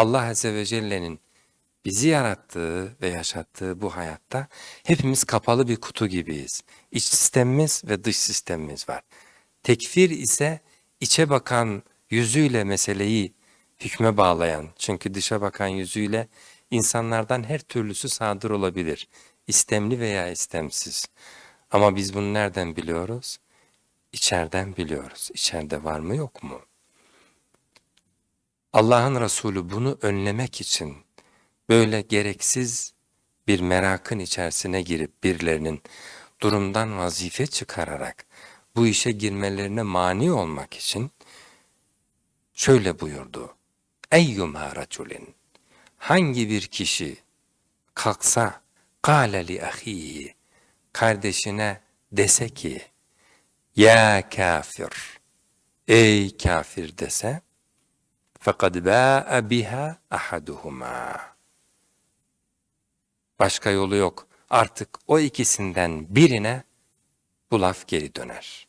Allah Azze ve Celle'nin bizi yarattığı ve yaşattığı bu hayatta hepimiz kapalı bir kutu gibiyiz. İç sistemimiz ve dış sistemimiz var. Tekfir ise içe bakan yüzüyle meseleyi hükme bağlayan, çünkü dışa bakan yüzüyle insanlardan her türlüsü sadır olabilir. İstemli veya istemsiz. Ama biz bunu nereden biliyoruz? İçeriden biliyoruz. İçeride var mı yok mu? Allah'ın Resulü bunu önlemek için böyle gereksiz bir merakın içerisine girip birilerinin durumdan vazife çıkararak bu işe girmelerine mani olmak için şöyle buyurdu. Eyyuma raculin hangi bir kişi kalksa kâle li ahihi kardeşine dese ki ya kafir ey kafir dese fakat ba'a biha ahaduhuma başka yolu yok artık o ikisinden birine bu laf geri döner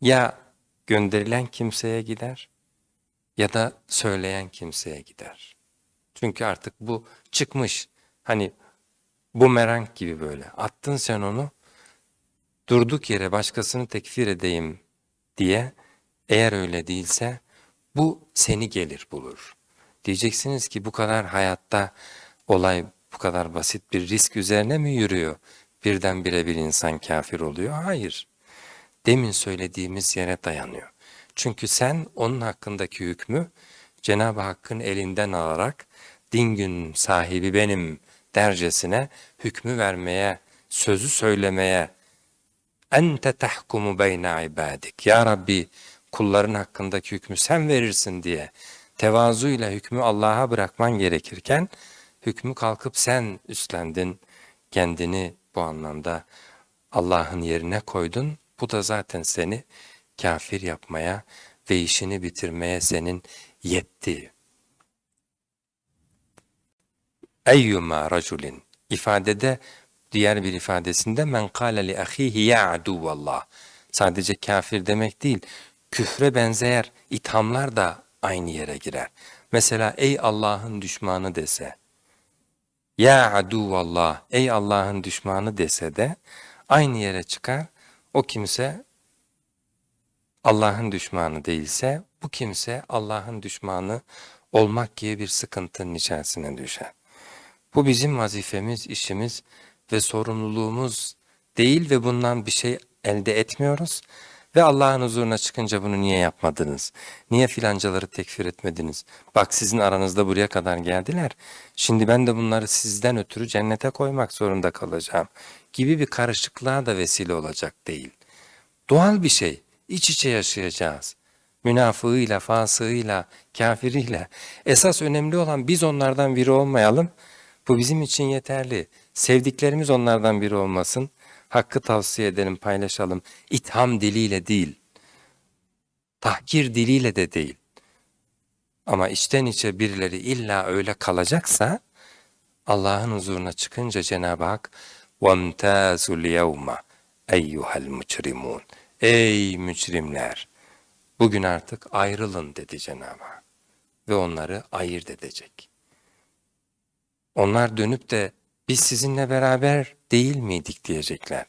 ya gönderilen kimseye gider ya da söyleyen kimseye gider. Çünkü artık bu çıkmış. Hani bumerang gibi böyle. Attın sen onu durduk yere başkasını tekfir edeyim diye eğer öyle değilse bu seni gelir bulur. Diyeceksiniz ki bu kadar hayatta olay bu kadar basit bir risk üzerine mi yürüyor? Birdenbire bir insan kafir oluyor. Hayır. Demin söylediğimiz yere dayanıyor. Çünkü sen onun hakkındaki hükmü Cenab-ı Hakk'ın elinden alarak din gün sahibi benim dercesine hükmü vermeye, sözü söylemeye ente tahkumu beyne ibadik. Ya Rabbi kulların hakkındaki hükmü sen verirsin diye tevazuyla hükmü Allah'a bırakman gerekirken hükmü kalkıp sen üstlendin. Kendini bu anlamda Allah'ın yerine koydun. Bu da zaten seni kafir yapmaya ve işini bitirmeye senin yetti. Eyyuma raculin ifadede diğer bir ifadesinde men kâle li ahihi ya aduvallah. Sadece kafir demek değil, küfre benzeyer ithamlar da aynı yere girer. Mesela ey Allah'ın düşmanı dese, ya aduvallah, ey Allah'ın düşmanı dese de aynı yere çıkar. O kimse Allah'ın düşmanı değilse bu kimse Allah'ın düşmanı olmak gibi bir sıkıntının içerisine düşer. Bu bizim vazifemiz, işimiz ve sorumluluğumuz değil ve bundan bir şey elde etmiyoruz. Ve Allah'ın huzuruna çıkınca bunu niye yapmadınız? Niye filancaları tekfir etmediniz? Bak sizin aranızda buraya kadar geldiler. Şimdi ben de bunları sizden ötürü cennete koymak zorunda kalacağım. Gibi bir karışıklığa da vesile olacak değil. Doğal bir şey. İç içe yaşayacağız. Münafığıyla, fasığıyla, kafiriyle. Esas önemli olan biz onlardan biri olmayalım. Bu bizim için yeterli. Sevdiklerimiz onlardan biri olmasın. Hakkı tavsiye edelim, paylaşalım. İtham diliyle değil. Tahkir diliyle de değil. Ama içten içe birileri illa öyle kalacaksa Allah'ın huzuruna çıkınca Cenab-ı Hak وَامْتَازُ الْيَوْمَ اَيُّهَا الْمُجْرِمُونَ Ey mücrimler! Bugün artık ayrılın dedi Cenab-ı Hak. Ve onları ayırt edecek. Onlar dönüp de biz sizinle beraber değil miydik diyecekler.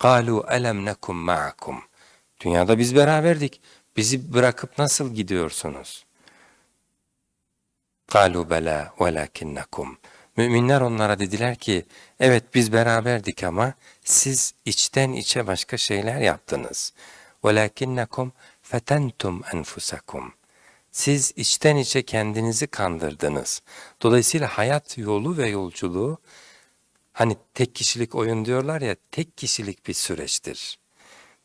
قَالُوا أَلَمْ نَكُمْ مَعَكُمْ Dünyada biz beraberdik. Bizi bırakıp nasıl gidiyorsunuz? قَالُوا بَلَا وَلَكِنَّكُمْ Müminler onlara dediler ki, evet biz beraberdik ama siz içten içe başka şeyler yaptınız. وَلَكِنَّكُمْ فَتَنْتُمْ أَنْفُسَكُمْ Siz içten içe kendinizi kandırdınız. Dolayısıyla hayat yolu ve yolculuğu, hani tek kişilik oyun diyorlar ya, tek kişilik bir süreçtir.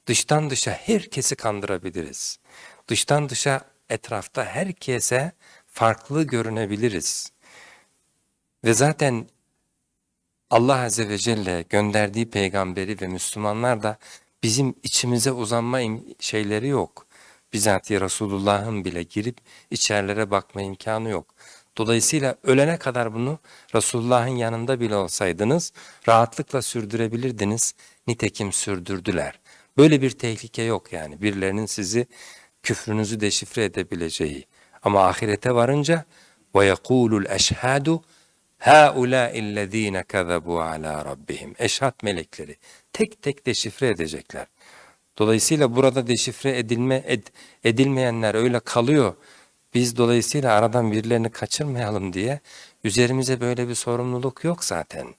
Dıştan dışa herkesi kandırabiliriz. Dıştan dışa etrafta herkese farklı görünebiliriz. Ve zaten Allah Azze ve Celle gönderdiği peygamberi ve Müslümanlar da bizim içimize uzanma şeyleri yok. Bizatihi Resulullah'ın bile girip içerlere bakma imkanı yok. Dolayısıyla ölene kadar bunu Resulullah'ın yanında bile olsaydınız rahatlıkla sürdürebilirdiniz. Nitekim sürdürdüler. Böyle bir tehlike yok yani birilerinin sizi küfrünüzü deşifre edebileceği. Ama ahirete varınca Ve yekulul eşhadu haulâ'illezîne kezebû alâ rabbihim. Eşhad melekleri tek tek deşifre edecekler. Dolayısıyla burada deşifre edilme ed- edilmeyenler öyle kalıyor. Biz dolayısıyla aradan birilerini kaçırmayalım diye üzerimize böyle bir sorumluluk yok zaten.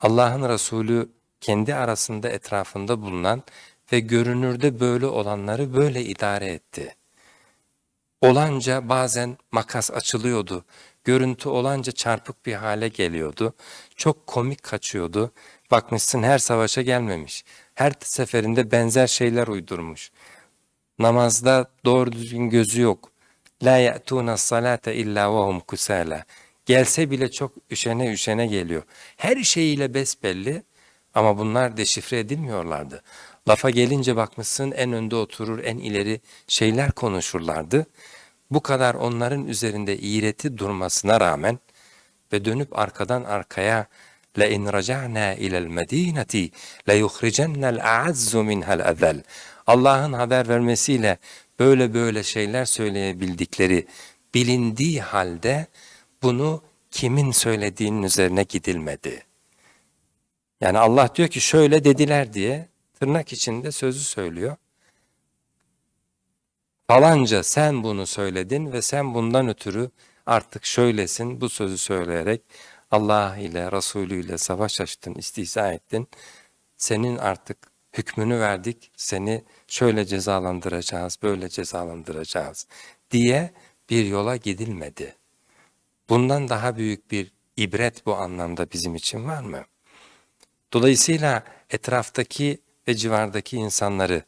Allah'ın Resulü kendi arasında etrafında bulunan ve görünürde böyle olanları böyle idare etti. Olanca bazen makas açılıyordu, görüntü olanca çarpık bir hale geliyordu, çok komik kaçıyordu. Bakmışsın her savaşa gelmemiş, her seferinde benzer şeyler uydurmuş. Namazda doğru düzgün gözü yok. La ya'tuna salate illa ve hum kusala. Gelse bile çok üşene üşene geliyor. Her şeyiyle besbelli ama bunlar deşifre edilmiyorlardı. Lafa gelince bakmışsın en önde oturur, en ileri şeyler konuşurlardı. Bu kadar onların üzerinde iğreti durmasına rağmen ve dönüp arkadan arkaya لَاِنْ رَجَعْنَا اِلَى الْمَد۪ينَةِ لَيُخْرِجَنَّ الْاَعَزُّ مِنْهَا الْاَذَلِ Allah'ın haber vermesiyle böyle böyle şeyler söyleyebildikleri bilindiği halde bunu kimin söylediğinin üzerine gidilmedi. Yani Allah diyor ki şöyle dediler diye tırnak içinde sözü söylüyor. Falanca sen bunu söyledin ve sen bundan ötürü artık şöylesin bu sözü söyleyerek Allah ile Resulü ile savaş açtın, istihza ettin. Senin artık hükmünü verdik, seni şöyle cezalandıracağız, böyle cezalandıracağız diye bir yola gidilmedi. Bundan daha büyük bir ibret bu anlamda bizim için var mı? Dolayısıyla etraftaki ve civardaki insanları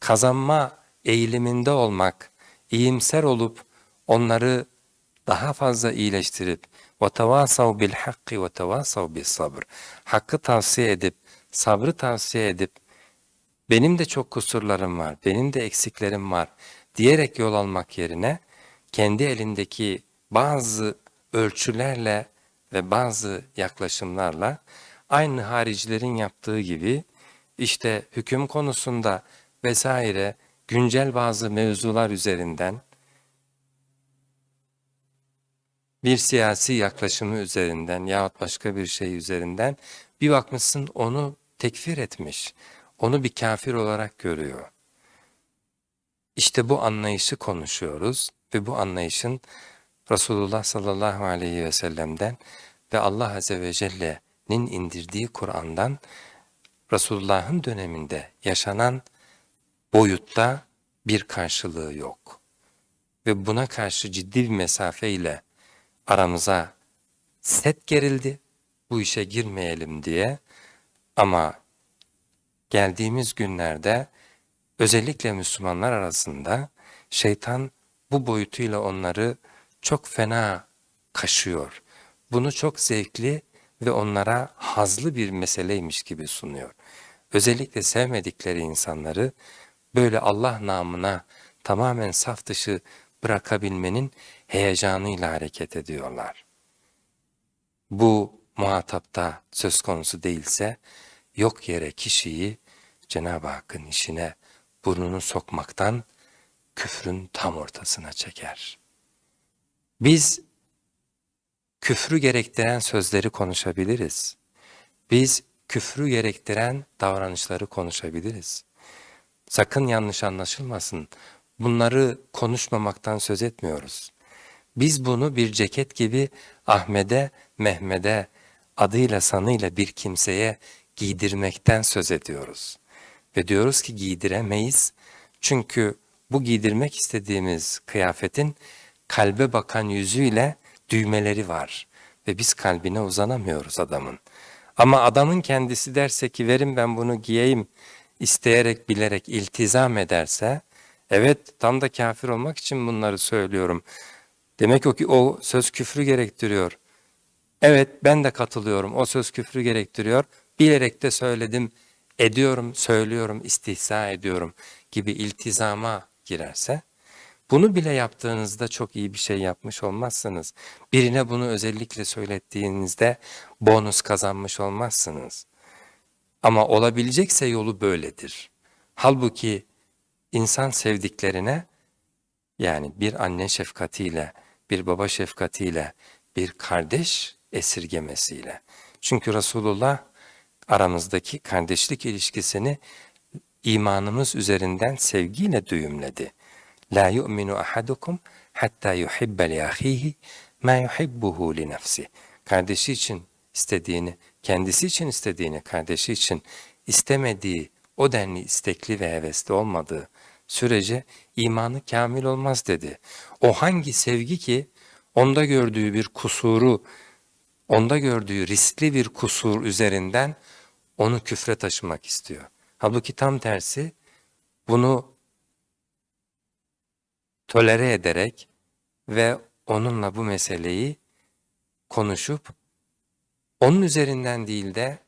kazanma eğiliminde olmak, iyimser olup onları daha fazla iyileştirip وَتَوَاسَوْ بِالْحَقِّ وَتَوَاسَوْ بِالصَّبْرِ Hakkı tavsiye edip, sabrı tavsiye edip, benim de çok kusurlarım var, benim de eksiklerim var diyerek yol almak yerine kendi elindeki bazı ölçülerle ve bazı yaklaşımlarla aynı haricilerin yaptığı gibi işte hüküm konusunda vesaire güncel bazı mevzular üzerinden bir siyasi yaklaşımı üzerinden yahut başka bir şey üzerinden bir bakmışsın onu tekfir etmiş. Onu bir kafir olarak görüyor. İşte bu anlayışı konuşuyoruz ve bu anlayışın Resulullah sallallahu aleyhi ve sellem'den ve Allah azze ve celle'nin indirdiği Kur'an'dan Resulullah'ın döneminde yaşanan boyutta bir karşılığı yok. Ve buna karşı ciddi bir mesafeyle aramıza set gerildi, bu işe girmeyelim diye ama geldiğimiz günlerde özellikle Müslümanlar arasında şeytan bu boyutuyla onları çok fena kaşıyor. Bunu çok zevkli ve onlara hazlı bir meseleymiş gibi sunuyor. Özellikle sevmedikleri insanları böyle Allah namına tamamen saf dışı bırakabilmenin heyecanıyla hareket ediyorlar. Bu muhatapta söz konusu değilse yok yere kişiyi Cenab-ı Hakk'ın işine burnunu sokmaktan küfrün tam ortasına çeker. Biz küfrü gerektiren sözleri konuşabiliriz. Biz küfrü gerektiren davranışları konuşabiliriz. Sakın yanlış anlaşılmasın. Bunları konuşmamaktan söz etmiyoruz. Biz bunu bir ceket gibi Ahmet'e, Mehmet'e, adıyla sanıyla bir kimseye giydirmekten söz ediyoruz. Ve diyoruz ki giydiremeyiz. Çünkü bu giydirmek istediğimiz kıyafetin kalbe bakan yüzüyle düğmeleri var. Ve biz kalbine uzanamıyoruz adamın. Ama adamın kendisi derse ki verin ben bunu giyeyim isteyerek bilerek iltizam ederse evet tam da kafir olmak için bunları söylüyorum. Demek o ki o söz küfrü gerektiriyor. Evet ben de katılıyorum o söz küfrü gerektiriyor. Bilerek de söyledim, ediyorum, söylüyorum, istihza ediyorum gibi iltizama girerse bunu bile yaptığınızda çok iyi bir şey yapmış olmazsınız. Birine bunu özellikle söylettiğinizde bonus kazanmış olmazsınız. Ama olabilecekse yolu böyledir. Halbuki insan sevdiklerine Yani bir anne şefkatiyle, bir baba şefkatiyle, bir kardeş esirgemesiyle. Çünkü Resulullah aramızdaki kardeşlik ilişkisini imanımız üzerinden sevgiyle düğümledi. La yu'minu ahadukum hatta yuhibbe li ahihi ma yuhibbuhu li nefsi. Kardeşi için istediğini, kendisi için istediğini, kardeşi için istemediği, o denli istekli ve hevesli olmadığı sürece imanı kamil olmaz dedi. O hangi sevgi ki onda gördüğü bir kusuru, onda gördüğü riskli bir kusur üzerinden onu küfre taşımak istiyor. Halbuki tam tersi bunu tolere ederek ve onunla bu meseleyi konuşup onun üzerinden değil de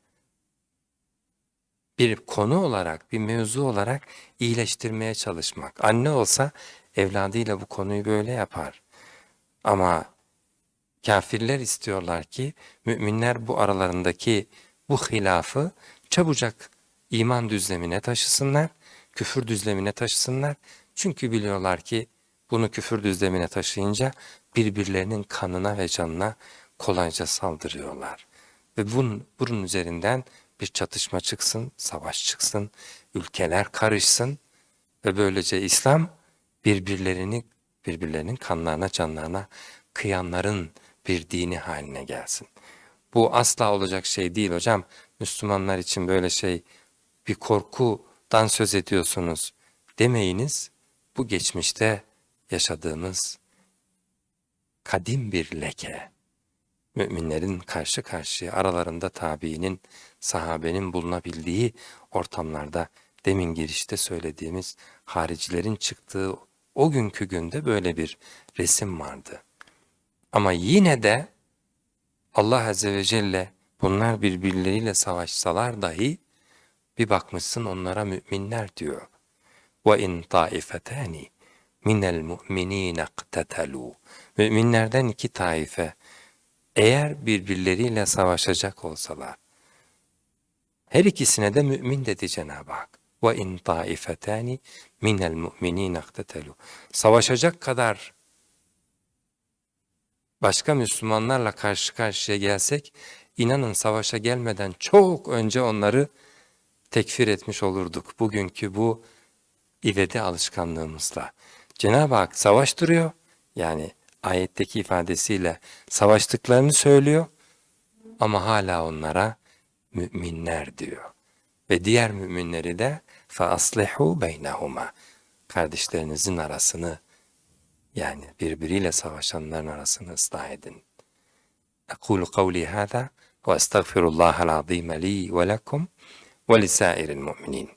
bir konu olarak, bir mevzu olarak iyileştirmeye çalışmak. Anne olsa evladıyla bu konuyu böyle yapar. Ama kafirler istiyorlar ki müminler bu aralarındaki bu hilafı çabucak iman düzlemine taşısınlar, küfür düzlemine taşısınlar. Çünkü biliyorlar ki bunu küfür düzlemine taşıyınca birbirlerinin kanına ve canına kolayca saldırıyorlar. Ve bunun, bunun üzerinden bir çatışma çıksın, savaş çıksın, ülkeler karışsın ve böylece İslam birbirlerini birbirlerinin kanlarına canlarına kıyanların bir dini haline gelsin. Bu asla olacak şey değil hocam. Müslümanlar için böyle şey bir korkudan söz ediyorsunuz demeyiniz. Bu geçmişte yaşadığımız kadim bir leke. Müminlerin karşı karşıya aralarında tabiinin, sahabenin bulunabildiği ortamlarda demin girişte söylediğimiz haricilerin çıktığı o günkü günde böyle bir resim vardı. Ama yine de Allah Azze ve Celle bunlar birbirleriyle savaşsalar dahi bir bakmışsın onlara müminler diyor. وَاِنْ طَائِفَتَانِ مِنَ الْمُؤْمِنِينَ اقْتَتَلُوا Müminlerden iki taife eğer birbirleriyle savaşacak olsalar her ikisine de mümin dedi Cenab-ı Hak. وَاِنْ طَائِفَتَانِ مِنَ الْمُؤْمِنِينَ اقْتَتَلُوا Savaşacak kadar başka Müslümanlarla karşı karşıya gelsek, inanın savaşa gelmeden çok önce onları tekfir etmiş olurduk. Bugünkü bu ivedi alışkanlığımızla. Cenab-ı Hak savaştırıyor, yani ayetteki ifadesiyle savaştıklarını söylüyor ama hala onlara müminler diyor. Ve diğer müminleri de فَأَصْلِحُوا بَيْنَهُمَا Kardeşlerinizin arasını yani birbiriyle savaşanların arasını ıslah edin. أقول قولي هذا وأستغفر الله العظيم لي ولكم ولسائر المؤمنين